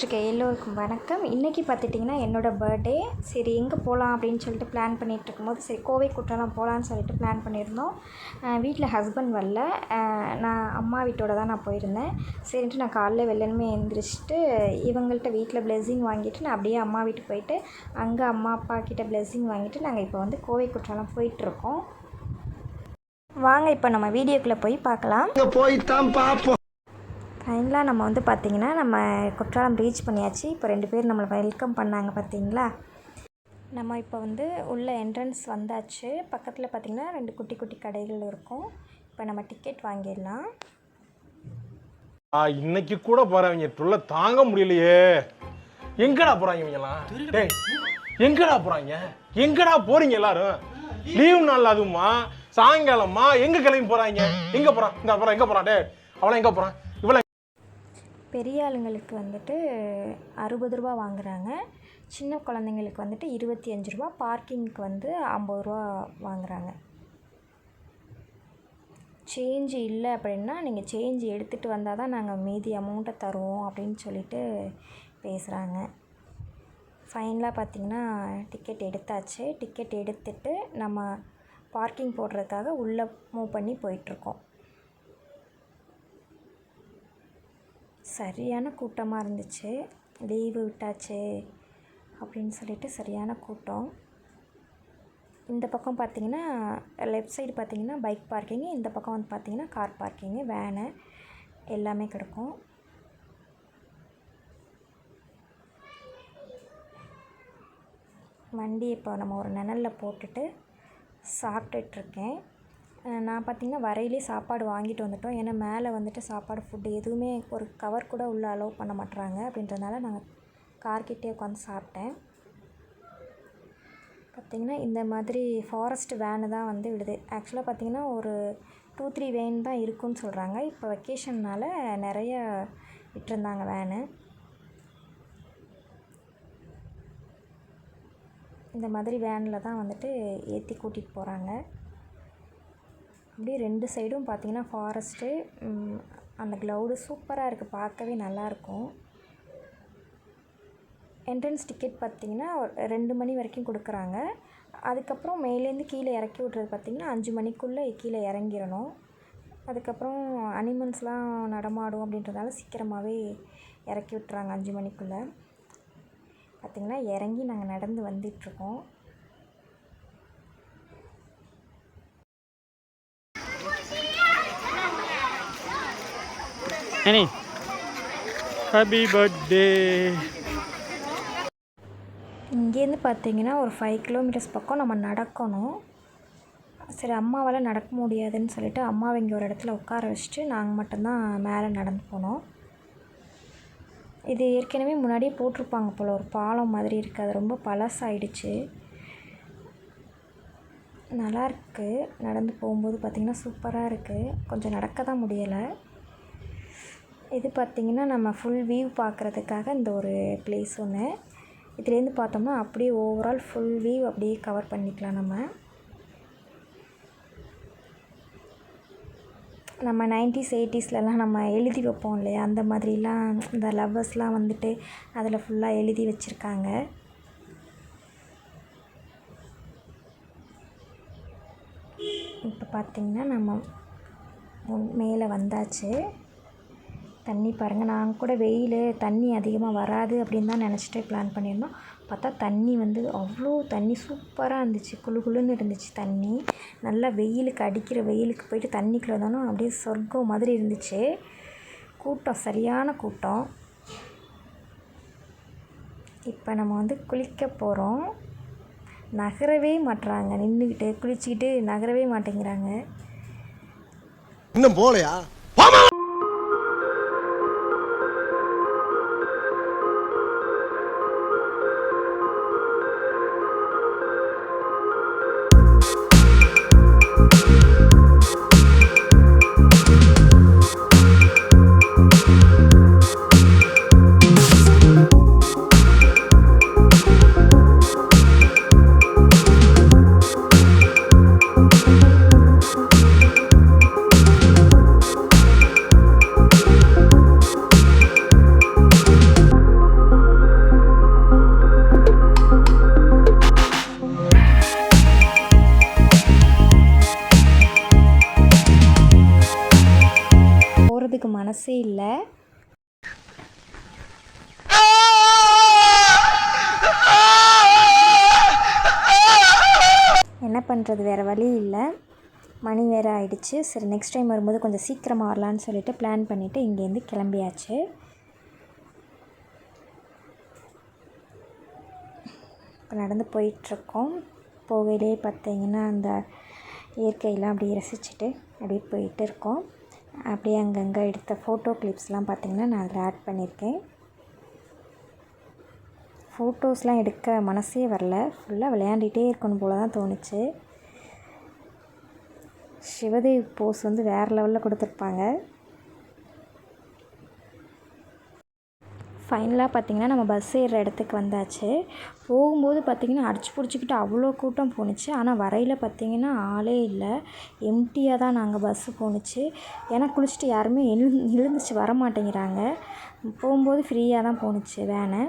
பார்த்துட்ருக்க எல்லோருக்கும் வணக்கம். இன்றைக்கி பார்த்துட்டிங்கன்னா என்னோடய பர்த்டே சரி எங்கே போகலாம் அப்படின்னு சொல்லிட்டு பிளான் பண்ணிகிட்டு இருக்கும்போது சரி கோவை குற்றாலம் போகலான்னு சொல்லிட்டு பிளான் பண்ணியிருந்தோம். வீட்டில் ஹஸ்பண்ட் வரல. நான் அம்மா வீட்டோட தான் நான் போயிருந்தேன். சரின்ட்டு நான் காலைல வெள்ளனுமே எழுந்திரிச்சிட்டு இவங்கள்ட்ட வீட்டில் பிளெஸ்ஸிங் வாங்கிட்டு நான் அப்படியே அம்மா வீட்டுக்கு போயிட்டு அங்கே அம்மா அப்பா கிட்ட பிளெஸ்ஸிங் வாங்கிட்டு நாங்கள் இப்போ வந்து கோவை குற்றாலம் போயிட்டுருக்கோம் வாங்க இப்போ நம்ம வீடியோக்குள்ளே போய் பார்க்கலாம். போய் தான் பார்ப்போம். ஃபைனலாக நம்ம வந்து பார்த்திங்கன்னா நம்ம குற்றாலம் ரீச் பண்ணியாச்சு. இப்போ ரெண்டு பேர் நம்மளை வெல்கம் பண்ணாங்க பார்த்தீங்களா? நம்ம இப்போ வந்து உள்ள என்ட்ரன்ஸ் வந்தாச்சு. பக்கத்தில் பார்த்திங்கன்னா ரெண்டு குட்டி குட்டி கடைகள் இருக்கும். இப்போ நம்ம டிக்கெட் வாங்கிடலாம். ஆ இன்னைக்கு கூட போறவங்க தொல்லை தாங்க முடியலையே. எங்கடா போறாங்க இவங்கலாம் டேய் எங்கடா போறாங்க? எங்கடா போறீங்க எல்லாரும்? லீவ் நாள் அதுவுமா? சாயங்காலமா? எங்க கிளம்பி போறாங்க? எங்க போறான்? இந்த அப்புறம் எங்க போறான்? டேய் அவளை எங்க போறான்? இவளை பெரிய ஆளுங்களுக்கு வந்துட்டு அறுபது ரூபா வாங்குகிறாங்க சின்ன குழந்தைங்களுக்கு வந்துட்டு இருபத்தி அஞ்சு ரூபா பார்க்கிங்க்கு வந்து ஐம்பது ரூபா வாங்குறாங்க. சேஞ்சு இல்லை அப்படின்னா நீங்கள் சேஞ்சு எடுத்துகிட்டு வந்தால் தான் நாங்கள் மீதி அமௌண்ட்டை தருவோம் அப்படின்னு சொல்லிட்டு பேசுகிறாங்க ஃபைனலாக பார்த்தீங்கன்னா டிக்கெட் எடுத்தாச்சு. டிக்கெட் எடுத்துட்டு நம்ம பார்க்கிங் போடுறதுக்காக உள்ளே மூவ் பண்ணி போயிட்டுருக்கோம் சரியான கூட்டமாக இருந்துச்சு. லீவு விட்டாச்சு அப்படின்னு சொல்லிட்டு சரியான கூட்டம். இந்த பக்கம் பார்த்தீங்கன்னா லெஃப்ட் சைடு பார்த்தீங்கன்னா பைக் பார்க்கிங்கு இந்த பக்கம் வந்து பார்த்திங்கன்னா கார் பார்க்கிங்கு வேனு எல்லாமே கிடக்கும். வண்டி இப்போ நம்ம ஒரு நிழலில் போட்டுட்டு சாப்பிட்டுட்ருக்கேன் நான் பார்த்திங்கன்னா வரையிலே சாப்பாடு வாங்கிட்டு வந்துட்டோம். ஏன்னா மேலே வந்துட்டு சாப்பாடு ஃபுட்டு எதுவுமே ஒரு கவர் கூட உள்ளே அலோவ் பண்ண மாட்டுறாங்க அப்படின்றதுனால நாங்கள் கார்கிட்டே உட்காந்து சாப்பிட்டேன். பார்த்திங்கன்னா இந்த மாதிரி ஃபாரஸ்ட் வேனு தான் வந்து விடுது. ஆக்சுவலாக பார்த்திங்கன்னா ஒரு டூ த்ரீ வேன் தான் இருக்குன்னு சொல்கிறாங்க இப்போ வெக்கேஷன்னால் நிறைய விட்டுருந்தாங்க வேனு இந்த மாதிரி வேனில் தான் வந்துட்டு ஏற்றி கூட்டிகிட்டு போகிறாங்க அப்படியே ரெண்டு சைடும் பார்த்தீங்கன்னா ஃபாரஸ்ட்டு அந்த க்ளவுடு சூப்பராக இருக்குது பார்க்கவே நல்லாயிருக்கும். என்ட்ரன்ஸ் டிக்கெட் பார்த்தீங்கன்னா ரெண்டு மணி வரைக்கும் கொடுக்குறாங்க. அதுக்கப்புறம் மேலேருந்து கீழே இறக்கி விட்றது பார்த்திங்கன்னா அஞ்சு மணிக்குள்ளே கீழே இறங்கிடணும். அதுக்கப்புறம் அனிமல்ஸ்லாம் நடமாடும் அப்படின்றதால சீக்கிரமாகவே இறக்கி விட்டுறாங்க அஞ்சு மணிக்குள்ளே. பார்த்திங்கன்னா இறங்கி நாங்கள் நடந்து வந்துட்டுருக்கோம். Annie, ஹாப்பி பர்த்டே இங்கேருந்து பார்த்தீங்கன்னா ஒரு ஃபைவ் கிலோமீட்டர்ஸ் பக்கம் நம்ம நடக்கணும். சரி அம்மாவால் நடக்க முடியாதுன்னு சொல்லிட்டு அம்மாவை இங்கே ஒரு இடத்துல உட்கார வச்சுட்டு நாங்கள் மட்டும்தான் மேலே நடந்து போனோம். இது ஏற்கனவே முன்னாடியே போட்டிருப்பாங்க போல் ஒரு பாலம் மாதிரி இருக்குது அது ரொம்ப பழசாயிடுச்சு. நல்லாயிருக்கு நடந்து போகும்போது பார்த்திங்கன்னா சூப்பராக இருக்குது கொஞ்சம் நடக்க தான் முடியலை. இது பார்த்திங்கன்னா நம்ம ஃபுல் வியூ பார்க்குறதுக்காக இந்த ஒரு பிளேஸ் ஒன்று இதுலேருந்து பார்த்தோம்னா அப்படியே ஓவரால் ஃபுல் வியூ அப்படியே கவர் பண்ணிக்கலாம் நம்ம. நம்ம நைன்டிஸ் எயிட்டிஸ்லலாம் நம்ம எழுதி வைப்போம் இல்லையா? அந்த மாதிரிலாம் இந்த லவ்வர்ஸ்லாம் வந்துட்டு அதில் ஃபுல்லாக எழுதி வச்சுருக்காங்க. இப்போ பார்த்திங்கன்னா நம்ம மேலே வந்தாச்சு. தண்ணி பாருங்கள் நாங்கள் கூட வெயில் தண்ணி அதிகமாக வராது அப்படின்னு தான் நினச்சிட்டு பிளான் பண்ணியிருந்தோம். பார்த்தா தண்ணி வந்து அவ்வளோ தண்ணி சூப்பராக இருந்துச்சு. குளு குளுன்னு இருந்துச்சு தண்ணி. நல்லா வெயிலுக்கு அடிக்கிற வெயிலுக்கு போயிட்டு தண்ணிக்குள்ளே தானே அப்படியே சொர்க்கம் மாதிரி இருந்துச்சு. கூட்டம் சரியான கூட்டம். இப்போ நம்ம வந்து குளிக்க போகிறோம் நகரவே மாட்டுறாங்க நின்றுக்கிட்டு குளிச்சுக்கிட்டு நகரவே மாட்டேங்கிறாங்க. இன்னும் போகலையா? பண்ணுறது வேறு வழி இல்லை. மணி வேறு ஆகிடுச்சு சரி நெக்ஸ்ட் டைம் வரும்போது கொஞ்சம் சீக்கிரமாக வரலான்னு சொல்லிட்டு பிளான் பண்ணிவிட்டு இங்கேருந்து கிளம்பியாச்சு. இப்போ நடந்து போயிட்டுருக்கோம். போகையிலே பார்த்தீங்கன்னா அந்த இயற்கையெல்லாம் அப்படியே ரசிச்சுட்டு அப்படியே போயிட்டு இருக்கோம் அப்படியே அங்கங்கே எடுத்த ஃபோட்டோ கிளிப்ஸ்லாம் பார்த்திங்கன்னா நான் அதில் ஆட் பண்ணியிருக்கேன். ஃபோட்டோஸ்லாம் எடுக்க மனசே வரல. ஃபுல்லாக விளையாண்டிகிட்டே இருக்கணும் போல தான் தோணுச்சு. சிவதேவ் போஸ் வந்து வேறு லெவலில் கொடுத்துருப்பாங்க. ஃபைனலாக பார்த்தீங்கன்னா நம்ம பஸ் ஏறுற இடத்துக்கு வந்தாச்சு. போகும்போது பார்த்திங்கன்னா அடிச்சு பிடிச்சிக்கிட்டு அவ்வளோ கூட்டம் போணுச்சு. ஆனால் வரையில் பார்த்திங்கன்னா ஆளே இல்லை. எம்டியாக தான் நாங்கள் பஸ்ஸு போணுச்சு. ஏன்னா குளிச்சுட்டு யாருமே எழு எழுந்துச்சு வர மாட்டேங்கிறாங்க போகும்போது ஃப்ரீயாக தான் போணுச்சு வேனை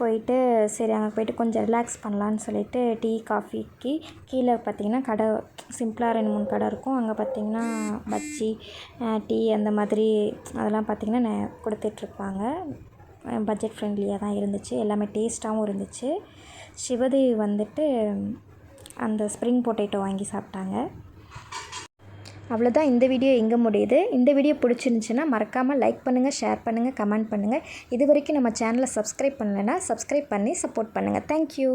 போயிட்டு சரி அங்கே போயிட்டு கொஞ்சம் ரிலாக்ஸ் பண்ணலான்னு சொல்லிட்டு டீ காஃபிக்கு கீழே பார்த்தீங்கன்னா கடை சிம்பிளாக ரெண்டு மூணு கடை இருக்கும். அங்கே பார்த்தீங்கன்னா பஜ்ஜி டீ அந்த மாதிரி அதெல்லாம் பார்த்தீங்கன்னா நெ- கொடுத்துட்ருப்பாங்க. பட்ஜெட் ஃப்ரெண்ட்லியாக தான் இருந்துச்சு. எல்லாமே டேஸ்ட்டாகவும் இருந்துச்சு. சிவதேவி வந்துட்டு அந்த ஸ்ப்ரிங் பொட்டேட்டோ வாங்கி சாப்பிட்டாங்க. அவ்வளோதான் இந்த வீடியோ எங்கே முடியுது. இந்த வீடியோ பிடிச்சிருந்துச்சுன்னா மறக்காமல் லைக் பண்ணுங்கள் ஷேர் பண்ணுங்கள் கமெண்ட் பண்ணுங்கள் இது வரைக்கும் நம்ம சேனலை சப்ஸ்கிரைப் பண்ணலைன்னா சப்ஸ்கிரைப் பண்ணி சப்போர்ட் பண்ணுங்கள் தேங்க்யூ